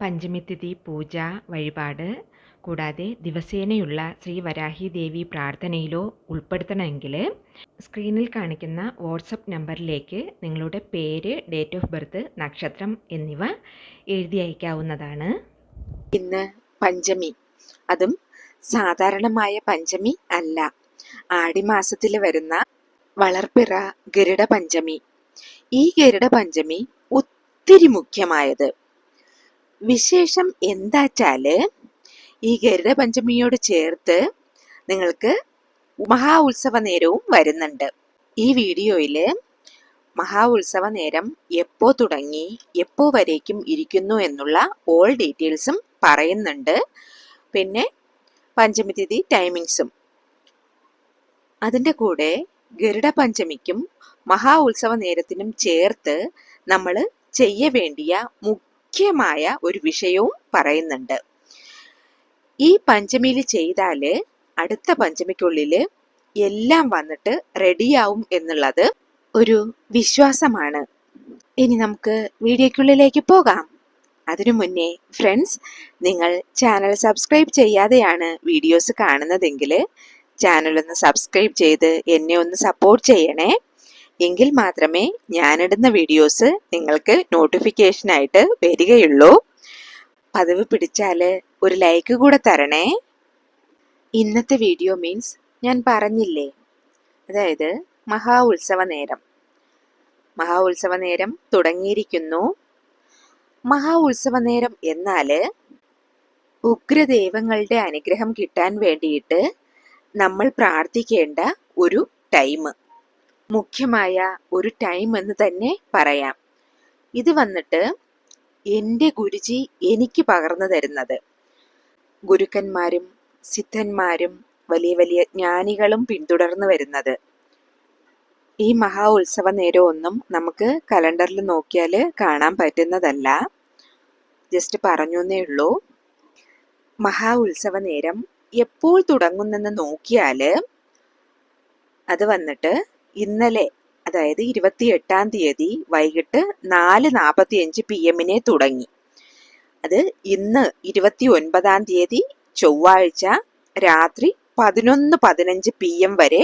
പഞ്ചമിത്തിഥി പൂജ വഴിപാട് കൂടാതെ ദിവസേനയുള്ള ശ്രീ വരാഹി ദേവി പ്രാർത്ഥനയിലോ ഉൾപ്പെടുത്തണമെങ്കിൽ സ്ക്രീനിൽ കാണിക്കുന്ന വാട്സപ്പ് നമ്പറിലേക്ക് നിങ്ങളുടെ പേര് ഡേറ്റ് ഓഫ് ബർത്ത് നക്ഷത്രം എന്നിവ എഴുതി അയക്കാവുന്നതാണ്. ഇന്ന് പഞ്ചമി. അതും സാധാരണമായ പഞ്ചമി അല്ല. ആടിമാസത്തിൽ വരുന്ന വളർപ്പിറ ഗരുഡ പഞ്ചമി. ഈ ഗരുഡ പഞ്ചമി ഒത്തിരി മുഖ്യമായത് വിശേഷം എന്താച്ചാൽ ഈ ഗരുഡ പഞ്ചമിയോട് ചേർത്ത് നിങ്ങൾക്ക് മഹാ ഉത്സവ നേരവും വരുന്നുണ്ട്. ഈ വീഡിയോയിൽ മഹാ ഉത്സവ നേരം എപ്പോൾ തുടങ്ങി എപ്പോൾ വരേക്കും ഇരിക്കുന്നു എന്നുള്ള ഓൾ ഡീറ്റെയിൽസും പറയുന്നുണ്ട്. പിന്നെ പഞ്ചമി തീയതി ടൈമിങ്സും അതിന്റെ കൂടെ ഗരുഡ പഞ്ചമിക്കും മഹാ ഉത്സവ നേരത്തിനും ചേർത്ത് നമ്മൾ ചെയ്യ വേണ്ടിയ മുഖ്യമായ ഒരു വിഷയവും പറയുന്നുണ്ട്. ഈ പഞ്ചമിയിൽ ചെയ്താൽ അടുത്ത പഞ്ചമിക്കുള്ളിൽ എല്ലാം വന്നിട്ട് റെഡിയാവും എന്നുള്ളത് ഒരു വിശ്വാസമാണ്. ഇനി നമുക്ക് വീഡിയോക്കുള്ളിലേക്ക് പോകാം. അതിനു മുന്നേ ഫ്രണ്ട്സ് നിങ്ങൾ ചാനൽ സബ്സ്ക്രൈബ് ചെയ്യാതെയാണ് വീഡിയോസ് കാണുന്നതെങ്കിൽ ചാനൽ ഒന്ന് സബ്സ്ക്രൈബ് ചെയ്ത് എന്നെ ഒന്ന് സപ്പോർട്ട് ചെയ്യണേ. എങ്കിൽ മാത്രമേ ഞാനിടുന്ന വീഡിയോസ് നിങ്ങൾക്ക് നോട്ടിഫിക്കേഷനായിട്ട് വരികയുള്ളൂ. പതിവ് പിടിച്ചാൽ ഒരു ലൈക്ക് കൂടെ തരണേ. ഇന്നത്തെ വീഡിയോ മീൻസ് ഞാൻ പറഞ്ഞില്ലേ? അതായത് മഹാ ഉത്സവ നേരം. മഹാ ഉത്സവ നേരം തുടങ്ങിയിരിക്കുന്നു. മഹാ ഉത്സവ നേരം എന്നാൽ ഉഗ്രദൈവങ്ങളുടെ അനുഗ്രഹം കിട്ടാൻ വേണ്ടിയിട്ട് നമ്മൾ പ്രാർത്ഥിക്കേണ്ട ഒരു ടൈം മുഖ്യമായ ഒരു ടൈം എന്ന് തന്നെ പറയാം. ഇത് വന്നിട്ട് എന്റെ ഗുരുജി എനിക്ക് പകർന്നു തരുന്നത്. ഗുരുക്കന്മാരും സിദ്ധന്മാരും വലിയ വലിയ ജ്ഞാനികളും പിന്തുടർന്നു വരുന്നത്. ഈ മഹാ ഉത്സവ നേരമൊന്നും നമുക്ക് കലണ്ടറിൽ നോക്കിയാൽ കാണാൻ പറ്റുന്നതല്ല. ജസ്റ്റ് പറഞ്ഞു എന്നേ ഉള്ളൂ. മഹാ ഉത്സവ നേരം എപ്പോൾ തുടങ്ങുന്നെന്ന് നോക്കിയാൽ അത് വന്നിട്ട് ഇന്നലെ അതായത് ഇരുപത്തി എട്ടാം തീയതി വൈകിട്ട് നാല് നാൽപ്പത്തി അഞ്ച് പി എമ്മിനെ തുടങ്ങി. അത് ഇന്ന് ഇരുപത്തി ഒൻപതാം തീയതി ചൊവ്വാഴ്ച രാത്രി പതിനൊന്ന് പതിനഞ്ച് പി എം വരെ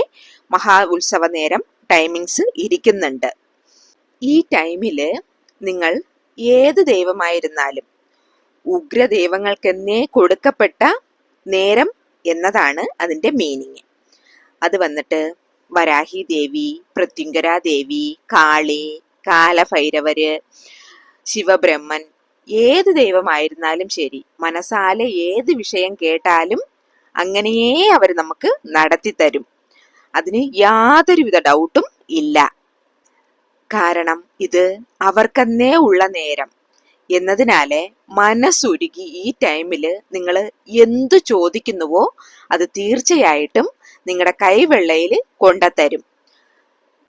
മഹാ ഉത്സവ നേരം ടൈമിങ്സ് ഇരിക്കുന്നുണ്ട്. ഈ ടൈമിൽ നിങ്ങൾ ഏത് ദൈവമായിരുന്നാലും ഉഗ്രദൈവങ്ങൾക്കെന്നേ കൊടുക്കപ്പെട്ട നേരം എന്നതാണ് അതിന്റെ മീനിങ് അത് വന്നിട്ട് വരാഹി ദേവി പ്രത്യുങ്കര ദേവി കാളി കാലഭൈരവര് ശിവബ്രഹ്മൻ ഏത് ദൈവമായിരുന്നാലും ശരി മനസ്സാലെ ഏത് വിഷയം കേട്ടാലും അങ്ങനെയേ അവർ നമുക്ക് നടത്തി തരും. അതിന് യാതൊരുവിധ ഡൗട്ടും ഇല്ല. കാരണം ഇത് അവർക്കെന്നേ ഉള്ള നേരം. എന്നതിനാലെ മനസ്സുരുകി ഈ ടൈമിൽ നിങ്ങൾ എന്തു ചോദിക്കുന്നുവോ അത് തീർച്ചയായിട്ടും നിങ്ങളുടെ കൈവെള്ളയിൽ കൊണ്ടുത്തരും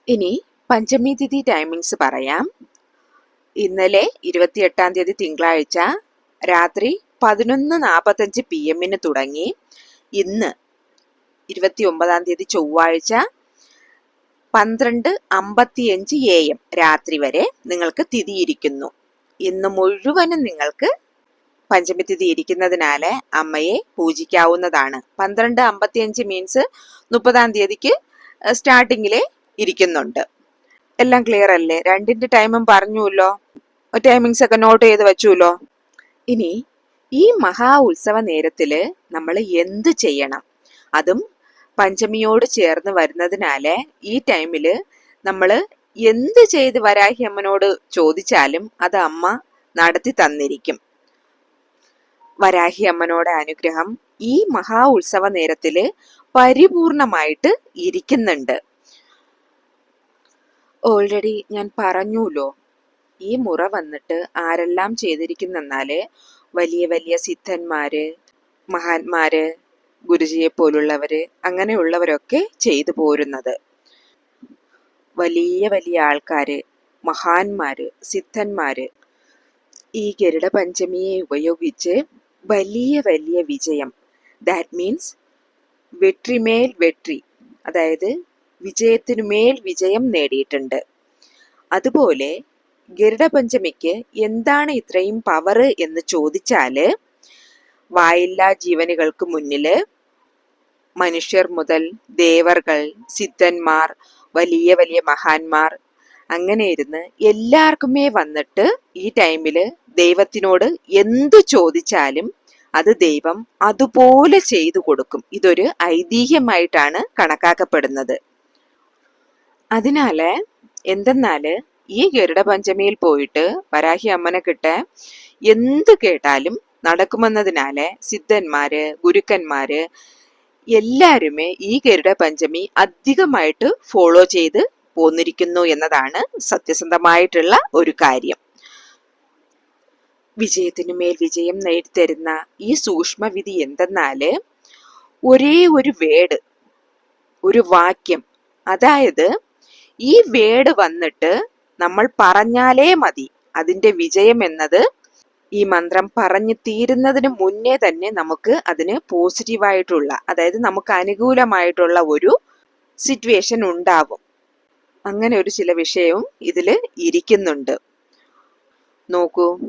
ഇനി പഞ്ചമി തിഥി ടൈമിങ്സ് പറയാം. ഇന്നലെ ഇരുപത്തിയെട്ടാം തീയതി തിങ്കളാഴ്ച രാത്രി പതിനൊന്ന് നാൽപ്പത്തഞ്ച് പി എമ്മിന് തുടങ്ങി. ഇന്ന് ഇരുപത്തി ഒമ്പതാം തീയതി ചൊവ്വാഴ്ച പന്ത്രണ്ട് അമ്പത്തിയഞ്ച് എ എം രാത്രി വരെ നിങ്ങൾക്ക് തിഥിയിരിക്കുന്നു. ഇന്ന് മുഴുവനും നിങ്ങൾക്ക് പഞ്ചമി തിഥി ഇരിക്കുന്നതിനാല് അമ്മയെ പൂജിക്കാവുന്നതാണ്. പന്ത്രണ്ട് അമ്പത്തിയഞ്ച് മീൻസ് മുപ്പതാം തീയതിക്ക് സ്റ്റാർട്ടിങ്ങിലെ ഇരിക്കുന്നുണ്ട്. എല്ലാം ക്ലിയർ അല്ലേ? രണ്ടിന്റെ ടൈമും പറഞ്ഞുല്ലോ ടൈമിങ്സ് ഒക്കെ നോട്ട് ചെയ്ത് വെച്ചുല്ലോ ഇനി ഈ മഹാ ഉത്സവ നേരത്തിൽ നമ്മൾ എന്ത് ചെയ്യണം? അതും പഞ്ചമിയോട് ചേർന്ന് വരുന്നതിനാല് ഈ ടൈമിൽ നമ്മൾ എന്ത് ചെയ്ത് വരാഹി അമ്മനോട് ചോദിച്ചാലും അത് അമ്മ നടത്തി തന്നിരിക്കും. വരാഹി അമ്മനോട് അനുഗ്രഹം ഈ മഹാ ഉത്സവ നേരത്തിൽ പരിപൂർണമായിട്ട് ഇരിക്കുന്നുണ്ട്. ഓൾറെഡി ഞാൻ പറഞ്ഞുല്ലോ ഈ മുറ വന്നിട്ട് ആരെല്ലാം ചെയ്തിരിക്കുന്നെന്നാൽ വലിയ വലിയ സിദ്ധന്മാര് മഹാന്മാര് ഗുരുജിയെ പോലുള്ളവര് അങ്ങനെയുള്ളവരൊക്കെ ചെയ്തു പോരുന്നത്. വലിയ വലിയ ആൾക്കാർ മഹാന്മാർ സിദ്ധന്മാർ ഈ ഗരുഡ പഞ്ചമിയെ ഉപയോഗിച്ച് വലിയ വലിയ വിജയം. ദാറ്റ് മീൻസ് വെട്രിമേൽ വെട്രി അതായത് വിജയത്തിനുമേൽ വിജയം നേടിയിട്ടുണ്ട്. അതുപോലെ ഗരുഡ പഞ്ചമിക്ക് എന്താണ് ഇത്രയും പവർ എന്ന് ചോദിച്ചാൽ വായില്ലാ ജീവനുകൾക്ക് മുന്നിൽ മനുഷ്യർ മുതൽ ദേവർകൾ സിദ്ധന്മാർ വലിയ വലിയ മഹാന്മാർ. അങ്ങനെ ഇരുന്ന് എല്ലാവർക്കുമേ വന്നിട്ട് ഈ ടൈമിൽ ദൈവത്തിനോട് എന്തു ചോദിച്ചാലും അത് ദൈവം അതുപോലെ ചെയ്തു കൊടുക്കും. ഇതൊരു ഐതിഹ്യമായിട്ടാണ് കണക്കാക്കപ്പെടുന്നത്. അതിനാല് എന്തെന്നാൽ ഈ ഗരുഡ പഞ്ചമിയിൽ പോയിട്ട് വരാഹി അമ്മനെ കിട്ട എന്ത് കേട്ടാലും നടക്കുമെന്നതിനാല് സിദ്ധന്മാര് ഗുരുക്കന്മാര് എല്ലാരുമേ ഈ ഗരുഡ പഞ്ചമി അധികമായിട്ട് ഫോളോ ചെയ്ത് പോന്നിരിക്കുന്നു എന്നതാണ് സത്യസന്ധമായിട്ടുള്ള ഒരു കാര്യം. വിജയത്തിനു മേൽ വിജയം നേടിത്തരുന്ന ഈ സൂക്ഷ്മവിധി എന്തെന്നാൽ ഒരേ ഒരു വേട് ഒരു വാക്യം. അതായത് ഈ വേട് വന്നിട്ട് നമ്മൾ പറഞ്ഞാലേ മതി അതിന്റെ വിജയം എന്നത് ഈ മന്ത്രം പറഞ്ഞു തീരുന്നതിന് മുന്നേ തന്നെ നമുക്ക് അതിന് പോസിറ്റീവായിട്ടുള്ള അതായത് നമുക്ക് അനുകൂലമായിട്ടുള്ള ഒരു സിറ്റുവേഷൻ ഉണ്ടാവും. അങ്ങനെ ഒരു ചില വിഷയവും ഇതിൽ ഇരിക്കുന്നുണ്ട്. നോക്കൂ.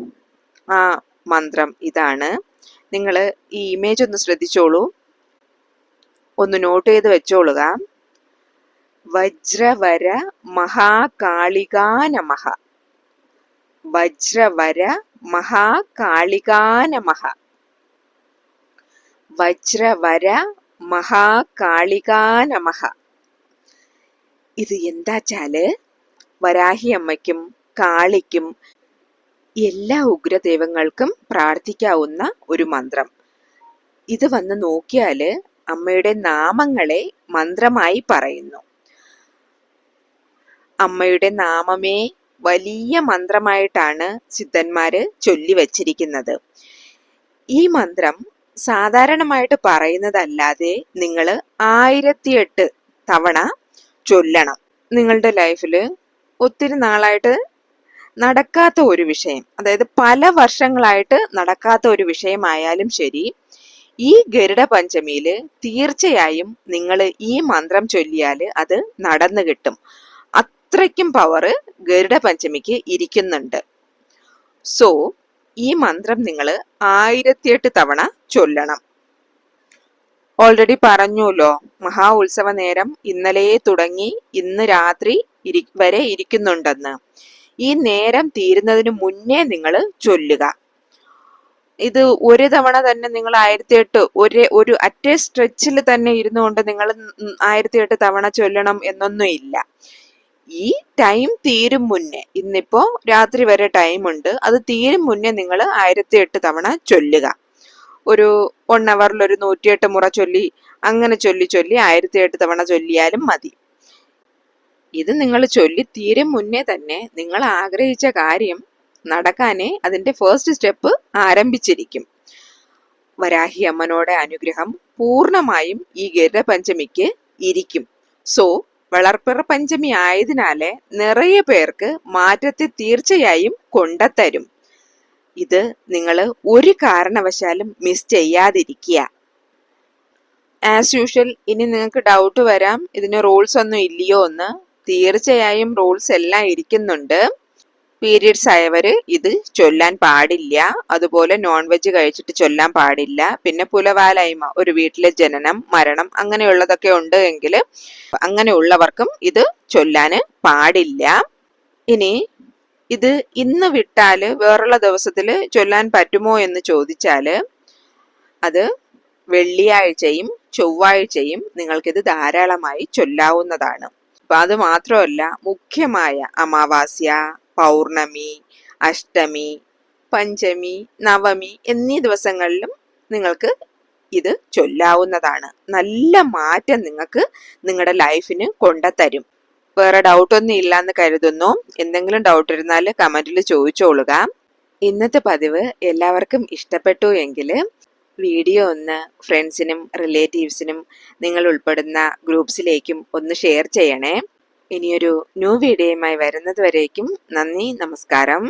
ആ മന്ത്രം ഇതാണ്. നിങ്ങൾ ഈ ഇമേജ് ഒന്ന് ശ്രദ്ധിച്ചോളൂ. ഒന്ന് നോട്ട് ചെയ്ത് വെച്ചോളുക. വജ്രവര മഹാകാളികാനമഹ വജ്രവര മഹാകാളികാ നമഃ വജ്രവര മഹാകാളികാനമഹ. ഇത് എന്താച്ചാൽ വരാഹി അമ്മയ്ക്കും കാളിക്കും എല്ലാ ഉഗ്രദൈവങ്ങൾക്കും പ്രാർത്ഥിക്കാവുന്ന ഒരു മന്ത്രം. ഇത് വന്ന് നോക്കിയാൽ അമ്മയുടെ നാമങ്ങളെ മന്ത്രമായി പറയുന്നു. അമ്മയുടെ നാമമേ വലിയ മന്ത്രമായിട്ടാണ് സിദ്ധന്മാര് ചൊല്ലി വച്ചിരിക്കുന്നത്. ഈ മന്ത്രം സാധാരണമായിട്ട് പറയുന്നതല്ലാതെ നിങ്ങൾ ആയിരത്തിയെട്ട് തവണ ചൊല്ലണം. നിങ്ങളുടെ ലൈഫിൽ ഒത്തിരി നാളായിട്ട് നടക്കാത്ത ഒരു വിഷയം അതായത് പല വർഷങ്ങളായിട്ട് നടക്കാത്ത ഒരു വിഷയമായാലും ശരി ഈ ഗരുഡ പഞ്ചമിയിൽ തീർച്ചയായും നിങ്ങൾ ഈ മന്ത്രം ചൊല്ലിയാൽ അത് നടന്നു കിട്ടും. അത്രയ്ക്കും പവർ ഗരുഡ പഞ്ചമിക്ക് ഇരിക്കുന്നുണ്ട്. സോ ഈ മന്ത്രം നിങ്ങൾ ആയിരത്തിയെട്ട് തവണ ചൊല്ലണം. ഓൾറെഡി പറഞ്ഞുല്ലോ മഹാ ഉത്സവ നേരം ഇന്നലെ തുടങ്ങി ഇന്ന് രാത്രി ഇരി വരെ ഇരിക്കുന്നുണ്ടെന്ന്. ഈ നേരം തീരുന്നതിന് മുന്നേ നിങ്ങൾ ചൊല്ലുക. ഇത് ഒരു തവണ തന്നെ നിങ്ങൾ ആയിരത്തി എട്ട് ഒരേ ഒരു അറ്റേ സ്ട്രെച്ചിൽ തന്നെ ഇരുന്നുകൊണ്ട് നിങ്ങൾ ആയിരത്തി എട്ട് തവണ ചൊല്ലണം എന്നൊന്നും ഇല്ല ഈ ടൈം തീരും മുന്നേ ഇന്നിപ്പോ രാത്രി വരെ ടൈം ഉണ്ട്. അത് തീരും മുന്നേ നിങ്ങൾ ആയിരത്തി എട്ട് തവണ ചൊല്ലുക. ഒരു വൺ അവറിൽ ഒരു നൂറ്റിയെട്ട് മുറ ചൊല്ലി അങ്ങനെ ചൊല്ലി ചൊല്ലി ആയിരത്തി എട്ട് തവണ ചൊല്ലിയാലും മതി. ഇത് നിങ്ങൾ ചൊല്ലി തീരും മുന്നേ തന്നെ നിങ്ങൾ ആഗ്രഹിച്ച കാര്യം നടക്കാനേ അതിന്റെ ഫസ്റ്റ് സ്റ്റെപ്പ് ആരംഭിച്ചിരിക്കും. വരാഹി അമ്മനോടെ അനുഗ്രഹം പൂർണമായും ഈ ഗരുഡ പഞ്ചമിക്ക് ഇരിക്കും. സോ വളർപ്പിറ പഞ്ചമി ആയതിനാല് നിറയെ പേർക്ക് മാറ്റത്തെ തീർച്ചയായും കൊണ്ടത്തരും. ഇത് നിങ്ങൾ ഒരു കാരണവശാലും മിസ് ചെയ്യാതിരിക്കുക. ആസ് യൂഷ്വൽ ഇനി നിങ്ങൾക്ക് ഡൗട്ട് വരാം. ഇതിന് റൂൾസ് ഒന്നും ഇല്ലയോ എന്ന്. തീർച്ചയായും റൂൾസ് എല്ലാം ഇരിക്കുന്നുണ്ട്. പീരിയഡ്സ് ആയവർ ഇത് ചൊല്ലാൻ പാടില്ല. അതുപോലെ നോൺ വെജ് കഴിച്ചിട്ട് ചൊല്ലാൻ പാടില്ല. പിന്നെ പുലവാലായ്മ ഒരു വീട്ടിലെ ജനനം മരണം അങ്ങനെയുള്ളതൊക്കെ ഉണ്ട് എങ്കിൽ അങ്ങനെയുള്ളവർക്കും ഇത് ചൊല്ലാൻ പാടില്ല. ഇനി ഇത് ഇന്ന് വിട്ടാൽ വേറുള്ള ദിവസത്തിൽ ചൊല്ലാൻ പറ്റുമോ എന്ന് ചോദിച്ചാൽ അത് വെള്ളിയാഴ്ചയും ചൊവ്വാഴ്ചയും നിങ്ങൾക്കിത് ധാരാളമായി ചൊല്ലാവുന്നതാണ്. അപ്പൊ അത് മാത്രമല്ല മുഖ്യമായ അമാവാസ്യ പൗർണമി അഷ്ടമി പഞ്ചമി നവമി എന്നീ ദിവസങ്ങളിലും നിങ്ങൾക്ക് ഇത് ചൊല്ലാവുന്നതാണ്. നല്ല മാറ്റം നിങ്ങൾക്ക് നിങ്ങളുടെ ലൈഫിന് കൊണ്ടുതരും. വേറെ ഡൗട്ടൊന്നും ഇല്ല എന്ന് കരുതുന്നു. എന്തെങ്കിലും ഡൗട്ട് ഇരുന്നാൽ കമന്റിൽ ചോദിച്ചോളുക. ഇന്നത്തെ പതിവ് എല്ലാവർക്കും ഇഷ്ടപ്പെട്ടു എങ്കിൽ വീഡിയോ ഒന്ന് ഫ്രണ്ട്സിനും റിലേറ്റീവ്സിനും നിങ്ങൾ ഉൾപ്പെടുന്ന ഗ്രൂപ്പ്സിലേക്കും ഒന്ന് ഷെയർ ചെയ്യണേ. ഇനിയൊരു ന്യൂ വീഡിയോയുമായി വരുന്നത് വരേക്കും നന്ദി നമസ്കാരം.